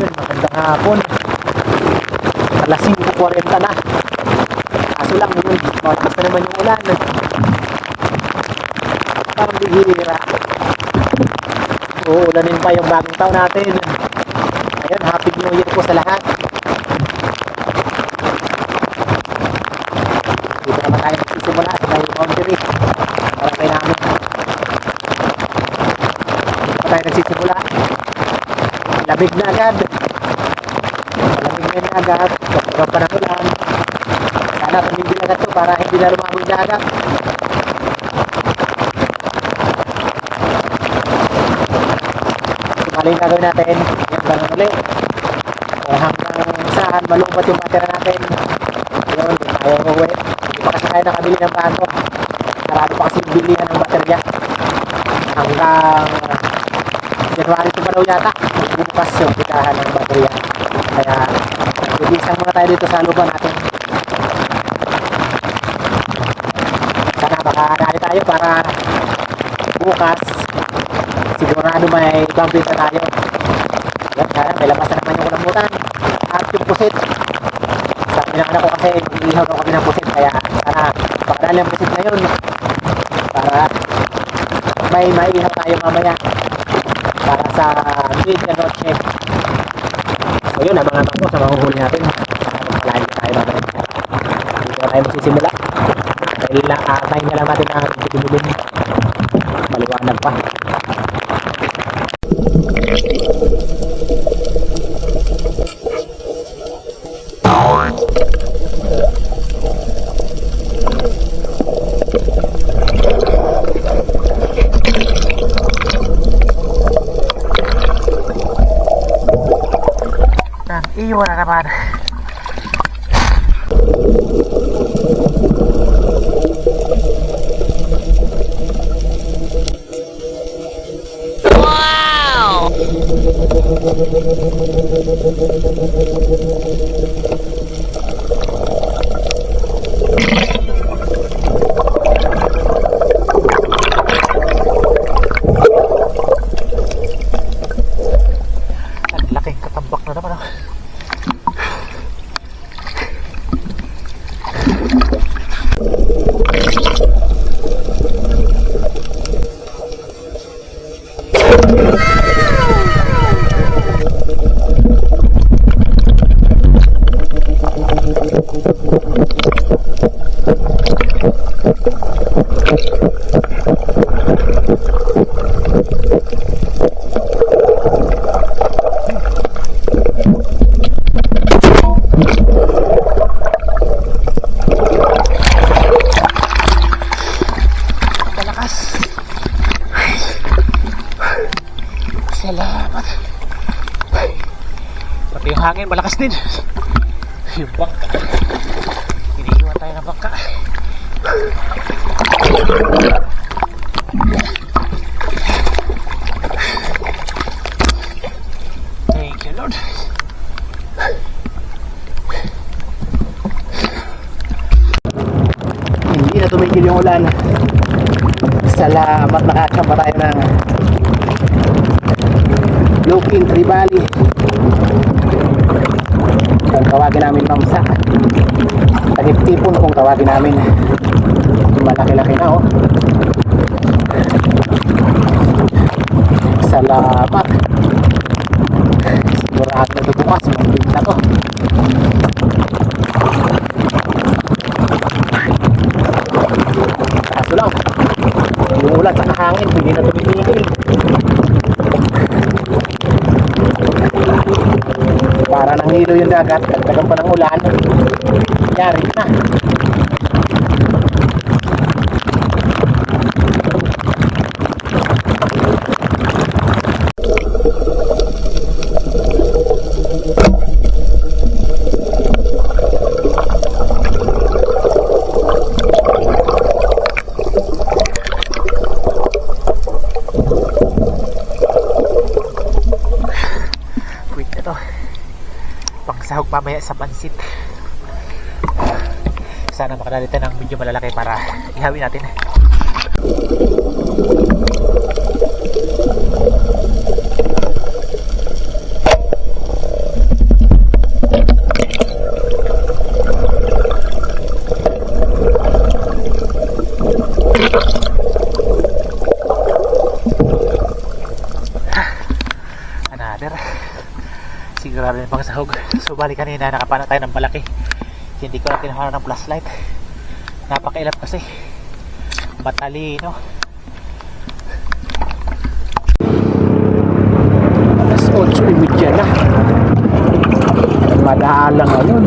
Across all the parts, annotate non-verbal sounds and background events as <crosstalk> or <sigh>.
Yun, magandang hapon. Alas 5.40 na. Kaso lang yun, malakas na naman yung ulan. Parang bihira. Uulanin pa yung bagong taon natin. Ayun, happy new year po sa lahat. Dito naman tayo magsisimula sa may boundary. Para kay namin. Dito tayo nagsisimula. Lamig na agad. Agad. Kapag pa ng ulan. Sana tumigil agad to para hindi na lumabog na agad. Sumali na gawin natin. Yung ganun ulit. So, hanggang saan malungkot yung batera natin. Yun, di tayo uuwi. Hindi pa kasi tayo nakabili ng bago. Marami pa kasi bilihan ng baterya. Hanggang January to pa daw yata. Bukas yung tikahan ng baterya. Kaya, ibisan muna tayo dito sa lupa natin. Sana baka dali tayo para bukas sigurado may bumping na tayo. Yan, sana may labas na naman yung kulambutan. At yung pusit. Sabi ng anak ko kasi, iihaw daw kami ng pusit. Kaya sana pakadali ang pusit na yun. Para may maihaw tayo mamaya. Para sa mid na noche. So yun, abangan ko sa mahuhuli natin. Lain tayo mamaya. Dito na tayo magsisimula. Dahil uh, tayo na lang natin ang dilim Maliwanag pa. อยู่นะครบ้านว้าว Pati yung hangin malakas din. <laughs> Yung bangka. Iniiwan tayo ng bangka. Thank you, Lord. Hindi na tumigil yung ulan. Salamat nakakamba tayo ng Looking Tree Valley. Kung tawagin namin mamsa. Tagip-tipon kung tawagin namin. Malaki-laki na oh. Salamat. Sigurado ito bukas. Mabig na to. Kaso lang, yung ulan sa hangin, hindi na tumigil. Para nang hilo yung dagat, dagdagan pa ng ulan, yari na. tayo sa pansit. Sana makalala tayo ng medyo malalaki para ihawin natin. Another bali kanina nakapana tayo ng malaki. Hindi ko na kinuha ng flashlight. Napakailap kasi. Batalino. Alas 8.30 na. Madaan lang ngayon.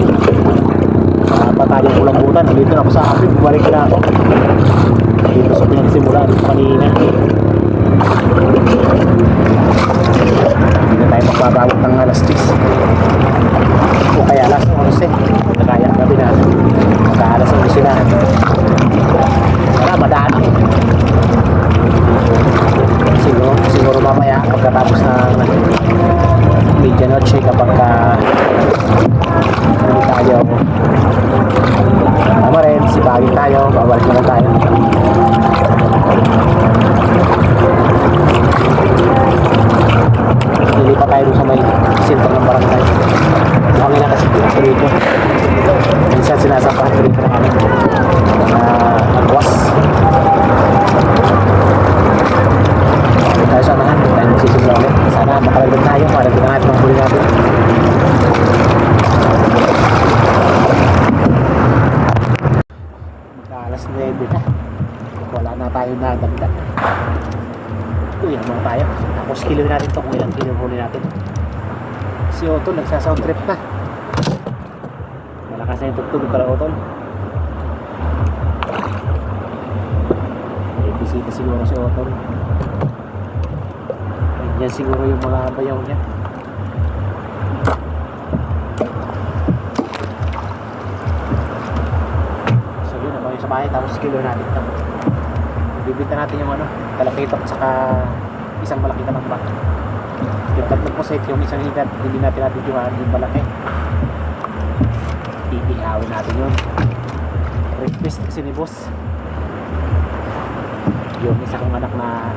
Uh, patayong ulambutan. Dito na ako sa akin. Balik na ako. Dito sa pinagsimulan kanina. Hindi na tayo magbabawat ng alas 10. O kaya alas 11. Kaya gabi na. Kaya alas 11 na. Wala, madaan. Siguro, siguro mamaya pagkatapos ng medianoche kapag ka hindi tayo tama rin, sipagin tayo, babalik na lang tayo. Hindi pa tayo sa may center ng barangay. Kami na kasi dito dito. Minsan sinasapahan ko dito na kami. Na agwas. Hindi tayo samahan. Hindi tayo magsisimula ulit. Sana makalagdag tayo. Makalagdag natin ang huli natin. Magka-alas 9 na. Wala na tayo na dagdag. Uy, naman tayo. Tapos kilo natin to kung ilang kilo huli natin. Si Otto nagsasound trip na. Malakas na yung tugtog ka Otto. May siguro si Otto. Yan siguro yung mga bayaw niya. So yun naman yung sa bahay tapos kilo natin ito. Bibita natin yung ano, talakitok at saka isang malaki na bak. Yung tatlong puset, yung isang higat, hindi natin natin yung, yung malaki. Iihawin natin yun. Request kasi ni boss. Yung isa kong anak na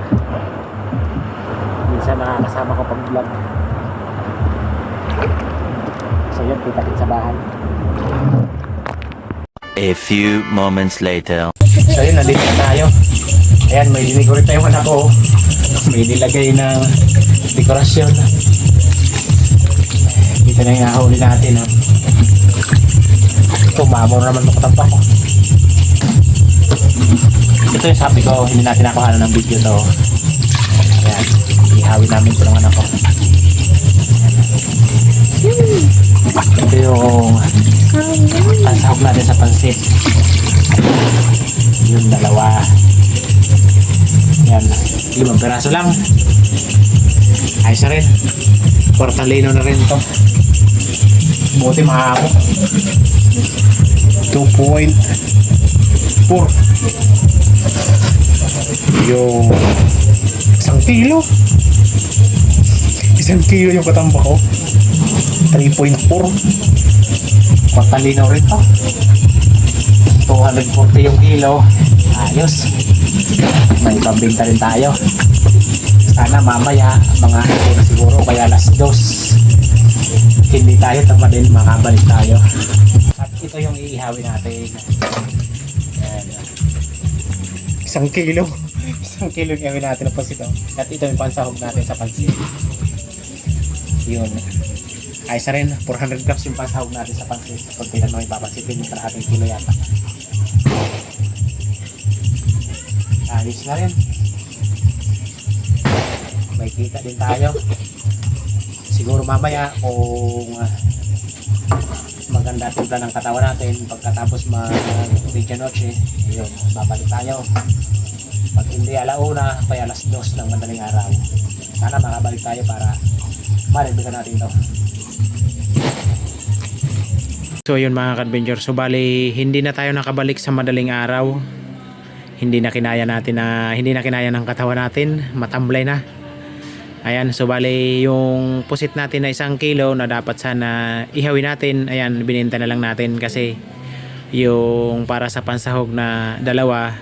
minsan nakakasama ko pag vlog. So yun, kita kita sa bahay. A few moments later. So yun, nandito na tayo. Ayan, may dinikore tayo anak ko. May nilagay ng dekorasyon. Dito na yung nahuli natin. Oh. Ito, mamor naman makatampak ko. Ito yung sabi ko, hindi natin nakuha ng video to. Ayan, ihawin namin ito ng anak ko. Ito yung pansahog natin sa pansit. Yung dalawa. Yan. Limang peraso lang. Ayos na rin. Portalino na rin to. Buti mahabo. 2.4 Yung isang kilo. Isang kilo yung katamba ko. 3.4 Portalino rin to. 240 yung kilo. Ayos. May pambinta rin tayo. Sana mamaya, mga na siguro, kaya alas dos. Hindi tayo tama din, makabalik tayo. At ito yung iihawin natin. Ayan. Isang kilo. Isang kilo yung iihawin natin ng pansito. At ito yung pansahog natin sa pansit. Yun. Ayos na rin, 400 grams yung pansahog natin sa pansit. Pag tinanong yung papansitin, yung kalahating kilo yata. Ayos na rin. May kita din tayo. Siguro mamaya kung ah, maganda timpla ng katawan natin pagkatapos mag video noche, yun, babalik tayo. Pag hindi alauna, kaya alas dos ng madaling araw. Sana makabalik tayo para maribigyan natin to. So yun mga ka-adventure, so bali hindi na tayo nakabalik sa madaling araw. Hindi na kinaya natin na hindi na kinaya ng katawan natin, matamblay na. Ayan, so bali yung pusit natin na isang kilo na dapat sana ihawin natin, ayan, bininta na lang natin kasi yung para sa pansahog na dalawa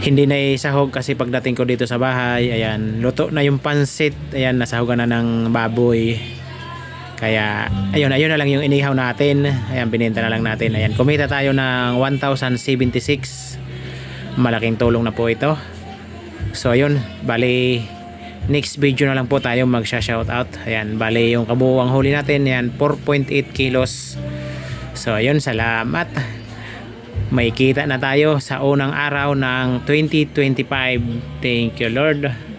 hindi na isahog kasi pagdating ko dito sa bahay, ayan, luto na yung pansit, ayan, nasahogan na ng baboy. Kaya, ayun, ayun na lang yung inihaw natin. Ayan, bininta na lang natin. Ayan, kumita tayo ng 1,076. Malaking tulong na po ito. So, ayun, bali, next video na lang po tayo magsha-shoutout. Ayan, bali yung kabuuang huli natin, yan 4.8 kilos. So, ayun, salamat. May kita na tayo sa unang araw ng 2025. Thank you, Lord.